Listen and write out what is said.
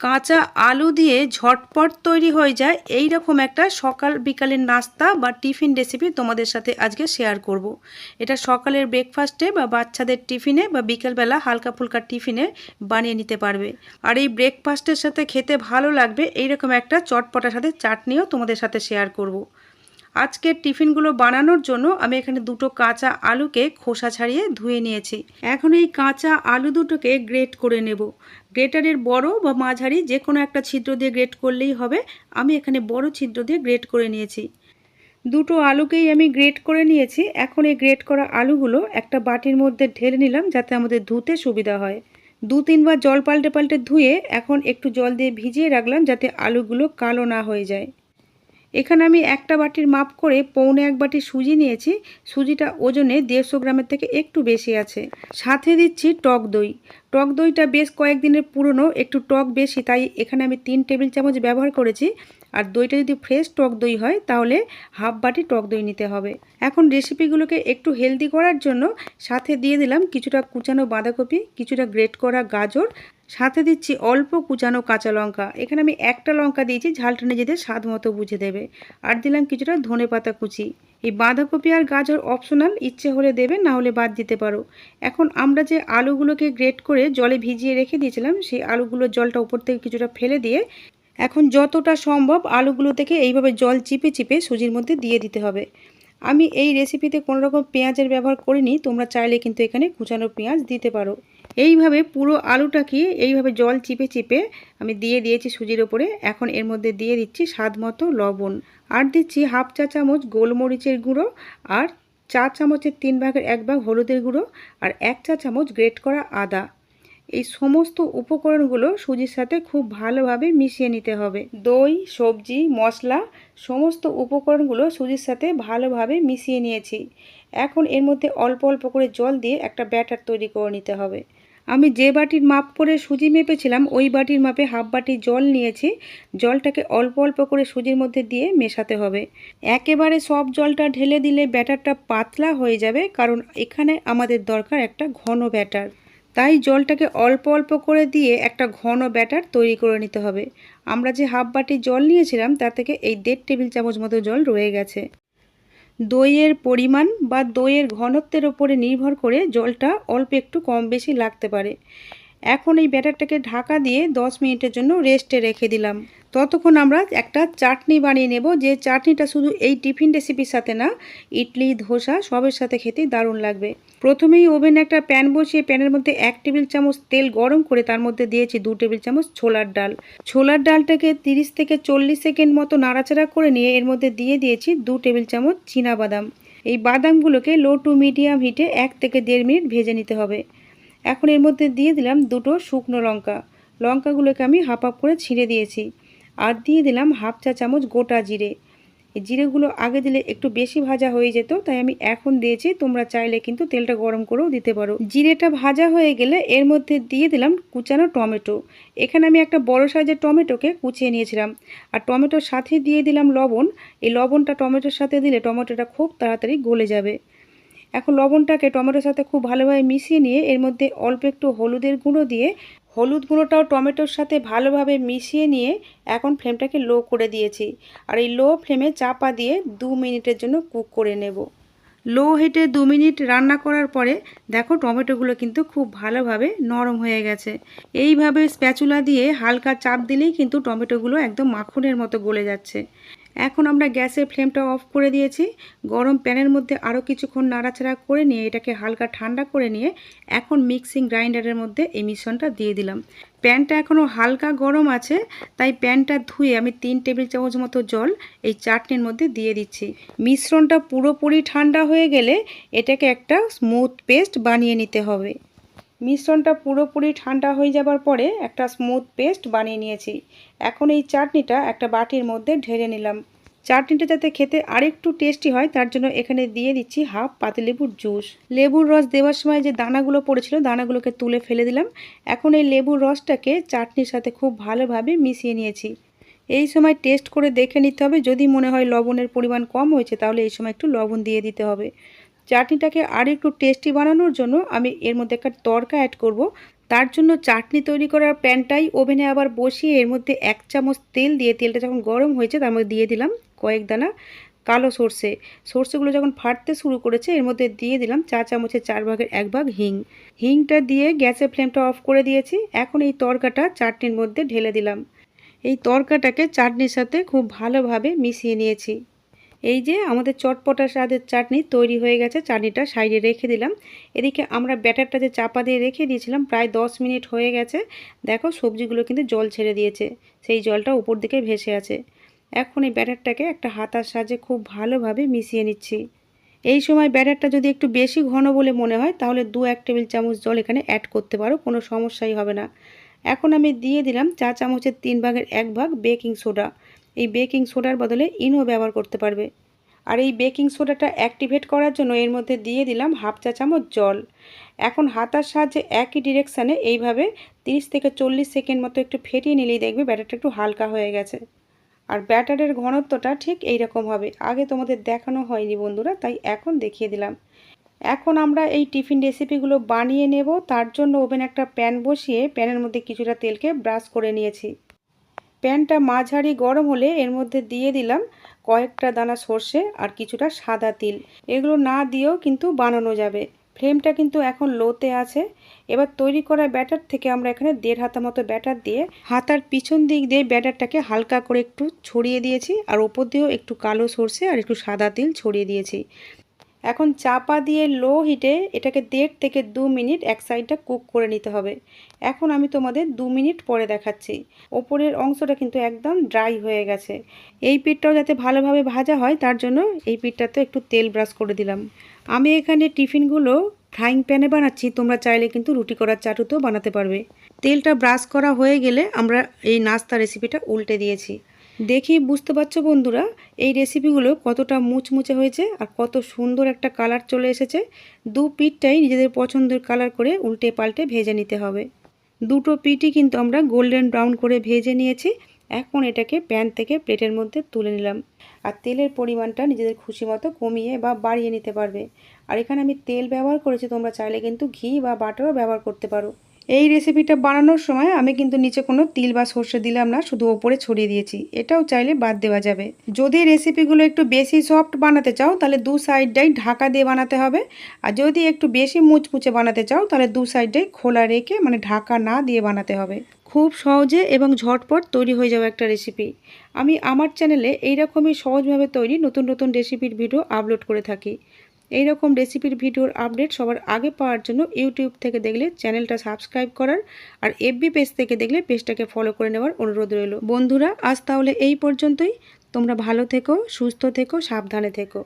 কাঁচা আলু দিয়ে ঝটপট তৈরি হয়ে যায় এই রকম একটা সকাল বিকালের নাস্তা বা টিফিন রেসিপি তোমাদের সাথে আজকে শেয়ার করব। এটা সকালের ব্রেকফাস্টে বা বাচ্চাদের টিফিনে বা বিকেলবেলা হালকা ফুলকা টিফিনে বানিয়ে নিতে পারবে আর এই ব্রেকফাস্টের সাথে খেতে ভালো লাগবে এই রকম একটা চটপটার সাথে চাটনিও তোমাদের সাথে শেয়ার করব। আজকের টিফিনগুলো বানানোর জন্য আমি এখানে দুটো কাঁচা আলুকে খোসা ছাড়িয়ে ধুয়ে নিয়েছি। এখন এই কাঁচা আলু দুটোকে গ্রেট করে নেব। গ্রেটারের বড় বা মাঝারি যে কোনো একটা ছিদ্র দিয়ে গ্রেট করলেই হবে। আমি এখানে বড় ছিদ্র দিয়ে গ্রেট করে নিয়েছি। দুটো আলুকেই আমি গ্রেট করে নিয়েছি। এখন এই গ্রেট করা আলুগুলো একটা বাটির মধ্যে ঢেলে নিলাম যাতে আমাদের ধুতে সুবিধা হয়। দু তিনবার জল পাল্টে পাল্টে ধুয়ে এখন একটু জল দিয়ে ভিজিয়ে রাখলাম যাতে আলুগুলো কালো না হয়ে যায়। এখানে আমি একটা বাটির মাপ করে পৌনে এক বাটি সুজি নিয়েছি। সুজিটা ওজনে দেড়শো গ্রামের থেকে একটু বেশি আছে। সাথে দিচ্ছি টক দই। টক দইটা বেশ কয়েকদিনের পুরনো, একটু টক বেশি, তাই এখানে আমি তিন টেবিল চামচ ব্যবহার করেছি। আর দইটা যদি ফ্রেশ টক দই হয়, তাহলে হাফ বাটি টক দই নিতে হবে। এখন রেসিপিগুলোকে একটু হেলদি করার জন্য সাথে দিয়ে দিলাম কিছুটা কুচানো বাঁধাকপি, কিছুটা গ্রেট করা গাজর সাথে দিচ্ছি অল্প কুচানো কাঁচা লঙ্কা। এখানে আমি একটা লঙ্কা দিয়েছি, ঝালটা নিজেদের স্বাদ মতো বুঝে দেবে। আর দিলাম কিছুটা ধনে পাতা কুচি। এই বাঁধাকপি আর গাজর অপশনাল ইচ্ছে হলে দেবে, না হলে বাদ দিতে পারো। এখন আমরা যে আলুগুলোকে গ্রেট করে জলে ভিজিয়ে রেখে দিয়েছিলাম, সেই আলুগুলোর জলটা উপর থেকে কিছুটা ফেলে দিয়ে এখন যতটা সম্ভব আলুগুলো থেকে এইভাবে জল চিপে চিপে সুজির মধ্যে দিয়ে দিতে হবে। আমি এই রেসিপিতে কোনো রকম পেঁয়াজের ব্যবহার করিনি, তোমরা চাইলে কিন্তু এখানে কুচানো পেঁয়াজ দিতে পারো। এইভাবে পুরো আলুটাকে এইভাবে জল চিপে চিপে আমি দিয়ে দিয়েছি সুজির ওপরে। এখন এর মধ্যে দিয়ে দিচ্ছি স্বাদ মতো লবণ। আর দিচ্ছি হাফ চা চামচ গোলমরিচের গুঁড়ো আর চা চামচের তিন ভাগের এক ভাগ হলুদের গুঁড়ো আর এক চা চামচ গ্রেট করা আদা। এই সমস্ত উপকরণগুলো সুজির সাথে খুব ভালোভাবে মিশিয়ে নিতে হবে। দই, সবজি, মশলা সমস্ত উপকরণগুলো সুজির সাথে ভালোভাবে মিশিয়ে নিয়েছি। এখন এর মধ্যে অল্প অল্প করে জল দিয়ে একটা ব্যাটার তৈরি করে নিতে হবে। আমি যে বাটির মাপ করে সুজি মেপেছিলাম, ওই বাটির মাপে হাফ বাটি জল নিয়েছি। জলটাকে অল্প অল্প করে সুজির মধ্যে দিয়ে মেশাতে হবে। একেবারে সব জলটা ঢেলে দিলে ব্যাটারটা পাতলা হয়ে যাবে, কারণ এখানে আমাদের দরকার একটা ঘন ব্যাটার। তাই জলটাকে অল্প অল্প করে দিয়ে একটা ঘন ব্যাটার তৈরি করে নিতে হবে। আমরা যে হাফ বাটি জল নিয়েছিলাম তা থেকে এই দেড় টেবিল চামচ মতো জল রয়ে গেছে। দইয়ের পরিমাণ বা দইয়ের ঘনত্বের ওপরে নির্ভর করে জলটা অল্প একটু কম বেশি লাগতে পারে। এখন এই ব্যাটারটাকে ঢাকা দিয়ে 10 মিনিটের জন্য রেস্টে রেখে দিলাম। ততক্ষণ আমরা একটা চাটনি বানিয়ে নেব। যে চাটনিটা শুধু এই টিফিন রেসিপির সাথে না, ইডলি, ধোসা সবের সাথে খেতে দারুণ লাগবে। প্রথমেই ওভেনে একটা প্যান বসিয়ে প্যানের মধ্যে এক টেবিল চামচ তেল গরম করে তার মধ্যে দিয়েছি দু টেবিল চামচ ছোলার ডাল। ছোলার ডালটাকে 30 থেকে চল্লিশ সেকেন্ড মতো নাড়াচাড়া করে নিয়ে এর মধ্যে দিয়ে দিয়েছি দু টেবিল চামচ বাদাম। এই বাদামগুলোকে লো টু মিডিয়াম হিটে এক থেকে দেড় মিনিট ভেজে নিতে হবে। এখন এর মধ্যে দিয়ে দিলাম দুটো শুকনো লঙ্কা। লঙ্কাগুলোকে আমি হাফ হাফ করে ছিঁড়ে দিয়েছি। আর দিয়ে দিলাম হাফ চা চামচ গোটা জিরে। জিরেগুলো আগে দিলে একটু বেশি ভাজা হয়ে যেত, তাই আমি এখন দিয়েছি। তোমরা চাইলে কিন্তু তেলটা গরম করেও দিতে পারো। জিরেটা ভাজা হয়ে গেলে এর মধ্যে দিয়ে দিলাম কুচানো টমেটো। এখানে আমি একটা বড় সাইজের টমেটোকে কুচিয়ে নিয়েছিলাম। আর টমেটোর সাথে দিয়ে দিলাম লবণ। এই লবণটা টমেটোর সাথে দিলে টমেটোটা খুব তাড়াতাড়ি গলে যাবে। এখন লবণটাকে টমেটোর সাথে খুব ভালোভাবে মিশিয়ে নিয়ে এর মধ্যে অল্প একটু হলুদের গুঁড়ো দিয়ে হলুদ গুঁড়োটাও টমেটোর সাথে ভালোভাবে মিশিয়ে নিয়ে এখন ফ্লেমটাকে লো করে দিয়েছি। আর এই লো ফ্লেমে চাপা দিয়ে দু মিনিটের জন্য কুক করে নেব। লো হিটে দু মিনিট রান্না করার পরে দেখো টমেটোগুলো কিন্তু খুব ভালোভাবে নরম হয়ে গেছে। এইভাবে স্প্যাচুলা দিয়ে হালকা চাপ দিলেই কিন্তু টমেটোগুলো একদম মাখনের মতো গলে যাচ্ছে। এখন আমরা গ্যাসের ফ্লেমটা অফ করে দিয়েছি। গরম প্যানের মধ্যে আরও কিছুক্ষণ নাড়াচাড়া করে নিয়ে এটাকে হালকা ঠান্ডা করে নিয়ে এখন মিক্সিং গ্রাইন্ডারের মধ্যে এই মিশ্রণটা দিয়ে দিলাম। প্যানটা এখনও হালকা গরম আছে, তাই প্যানটা ধুয়ে আমি তিন টেবিল চামচ মতো জল এই চাটনির মধ্যে দিয়ে দিচ্ছি। মিশ্রণটা পুরোপুরি ঠান্ডা হয়ে গেলে এটাকে একটা স্মুথ পেস্ট বানিয়ে নিতে হবে। মিশ্রণটা পুরোপুরি ঠান্ডা হয়ে যাবার পরে একটা স্মুথ পেস্ট বানিয়ে নিয়েছি। এখন এই চাটনিটা একটা বাটির মধ্যে ঢেলে নিলাম। চাটনিটা যাতে খেতে আরেকটু টেস্টি হয়, তার জন্য এখানে দিয়ে দিচ্ছি হাফ পাতিলেবুর জুস। লেবুর রস দেওয়ার সময় যে দানাগুলো পড়েছিল, দানাগুলোকে তুলে ফেলে দিলাম। এখন এই লেবুর রসটাকে চাটনির সাথে খুব ভালোভাবে মিশিয়ে নিয়েছি। এই সময় টেস্ট করে দেখে নিতে হবে। যদি মনে হয় লবণের পরিমাণ কম হয়েছে, তাহলে এই সময় একটু লবণ দিয়ে দিতে হবে। চাটনিটাকে আর একটু টেস্টি বানানোর জন্য আমি এর মধ্যে একটা তরকা অ্যাড করব। তার জন্য চাটনি তৈরি করার প্যানটাই ওভেনে আবার বসিয়ে এর মধ্যে এক চামচ তেল দিয়ে তেলটা যখন গরম হয়েছে তার মধ্যে দিয়ে দিলাম কয়েক দানা কালো সর্ষে। সর্ষেগুলো যখন ফাটতে শুরু করেছে এর মধ্যে দিয়ে দিলাম চা চামচের চার ভাগের এক ভাগ হিং। হিংটা দিয়ে গ্যাসের ফ্লেমটা অফ করে দিয়েছি। এখন এই তরকাটা চাটনির মধ্যে ঢেলে দিলাম। এই তরকাটাকে চাটনির সাথে খুব ভালোভাবে মিশিয়ে নিয়েছি। এই যে আমাদের চটপটা স্বাদের চাটনি তৈরি হয়ে গেছে, চাটনিটা সাইডে রেখে দিলাম। এদিকে আমরা ব্যাটারটা যে চাপা দিয়ে রেখে দিয়েছিলাম, প্রায় দশ মিনিট হয়ে গেছে। দেখো সবজিগুলো কিন্তু জল ছেড়ে দিয়েছে, সেই জলটা উপর দিকে ভেসে আছে। এখন এই ব্যাটারটাকে একটা হাতার সাহায্যে খুব ভালোভাবে মিশিয়ে নিচ্ছি। এই সময় ব্যাটারটা যদি একটু বেশি ঘন বলে মনে হয়, তাহলে দু এক টেবিল চামচ জল এখানে অ্যাড করতে পারো, কোনো সমস্যাই হবে না। এখন আমি দিয়ে দিলাম চা চামচের তিন ভাগের এক ভাগ বেকিং সোডা এই বেকিং সোডার বদলে ইনো ব্যবহার করতে পারবে। আর এই বেকিং সোডাটা অ্যাক্টিভেট করার জন্য এর মধ্যে দিয়ে দিলাম হাফ চা চামচ জল। এখন হাতার সাহায্যে একই ডিরেকশানে এইভাবে 30 থেকে চল্লিশ সেকেন্ড মতো একটু ফেটিয়ে নিলেই দেখবে ব্যাটারটা একটু হালকা হয়ে গেছে। আর ব্যাটারের ঘনত্বটা ঠিক এই রকম হবে। আগে তোমাদের দেখানো হয়নি বন্ধুরা, তাই এখন দেখিয়ে দিলাম। এখন আমরা এই টিফিন রেসিপিগুলো বানিয়ে নেব। তার জন্য ওভেন একটা প্যান বসিয়ে প্যানের মধ্যে কিছুটা তেলকে ব্রাশ করে নিয়েছি। প্যানটা মাঝারি গরম হলে এর মধ্যে দিয়ে দিলাম কয়েকটা দানা সর্ষে আর কিছুটা সাদা তিল। এগুলো না দিয়েও কিন্তু বানানো যাবে। ফ্লেমটা কিন্তু এখন লোতে আছে। এবার তৈরি করা ব্যাটার থেকে আমরা এখানে দেড় হাতা মতো ব্যাটার দিয়ে হাতার পিছন দিক দিয়ে ব্যাটারটাকে হালকা করে একটু ছড়িয়ে দিয়েছি আর ওপর দিয়েও একটু কালো সর্ষে আর একটু সাদা তিল ছড়িয়ে দিয়েছি। এখন চাপা দিয়ে লো হিটে এটাকে দেড় থেকে দু মিনিট এক সাইডটা কুক করে নিতে হবে। এখন আমি তোমাদের দু মিনিট পরে দেখাচ্ছি। ওপরের অংশটা কিন্তু একদম ড্রাই হয়ে গেছে। এই পিঠটাও যাতে ভালোভাবে ভাজা হয়, তার জন্য এই পিঠটাতে একটু তেল ব্রাশ করে দিলাম। আমি এখানে টিফিনগুলো ফ্রাইং প্যানে বানাচ্ছি, তোমরা চাইলে কিন্তু রুটি করার চাটুতেও বানাতে পারবে। তেলটা ব্রাশ করা হয়ে গেলে আমরা এই নাস্তা রেসিপিটা উল্টে দিয়েছি। দেখি বুঝতে পারছ বন্ধুরা, এই রেসিপিগুলো কতটা মুচমুচে হয়েছে আর কত সুন্দর একটা কালার চলে এসেছে। দু পিঠটাই নিজেদের পছন্দের কালার করে উল্টে পাল্টে ভেজে নিতে হবে। দুটো পিঠই কিন্তু আমরা গোল্ডেন ব্রাউন করে ভেজে নিয়েছি। এখন এটাকে প্যান থেকে প্লেটের মধ্যে তুলে নিলাম। আর তেলের পরিমাণটা নিজেদের খুশি মতো কমিয়ে বা বাড়িয়ে নিতে পারবে। আর এখানে আমি তেল ব্যবহার করেছি, তোমরা চাইলে কিন্তু ঘি বা বাটারও ব্যবহার করতে পারো। এই রেসিপিটা বানানোর সময় আমি কিন্তু নিচে কোনো তিল বা সর্ষে দিলাম না, শুধু ওপরে ছড়িয়ে দিয়েছি। এটাও চাইলে বাদ দেওয়া যাবে। যদি রেসিপিগুলো একটু বেশি সফট বানাতে চাও, তাহলে দু সাইডটাই ঢাকা দিয়ে বানাতে হবে। আর যদি একটু বেশি মুচমুচে বানাতে চাও, তাহলে দু সাইডটাই খোলা রেখে মানে ঢাকা না দিয়ে বানাতে হবে। খুব সহজে এবং ঝটপট তৈরি হয়ে যাওয়া একটা রেসিপি আমি আমার চ্যানেলে এইরকমই সহজভাবে তৈরি নতুন নতুন রেসিপির ভিডিও আপলোড করে থাকি। এই রকম রেসিপির ভিডিওর আপডেট সবার আগে পাওয়ার জন্য ইউটিউব থেকে দেখলে চ্যানেলটা সাবস্ক্রাইব করার আর এফবি পেজ থেকে দেখলে পেজটাকে ফলো করে নেওয়ার অনুরোধ রইল। বন্ধুরা, আজ তাহলে এই পর্যন্তই। তোমরা ভালো থেকো, সুস্থ থেকো, সাবধানে থেকো।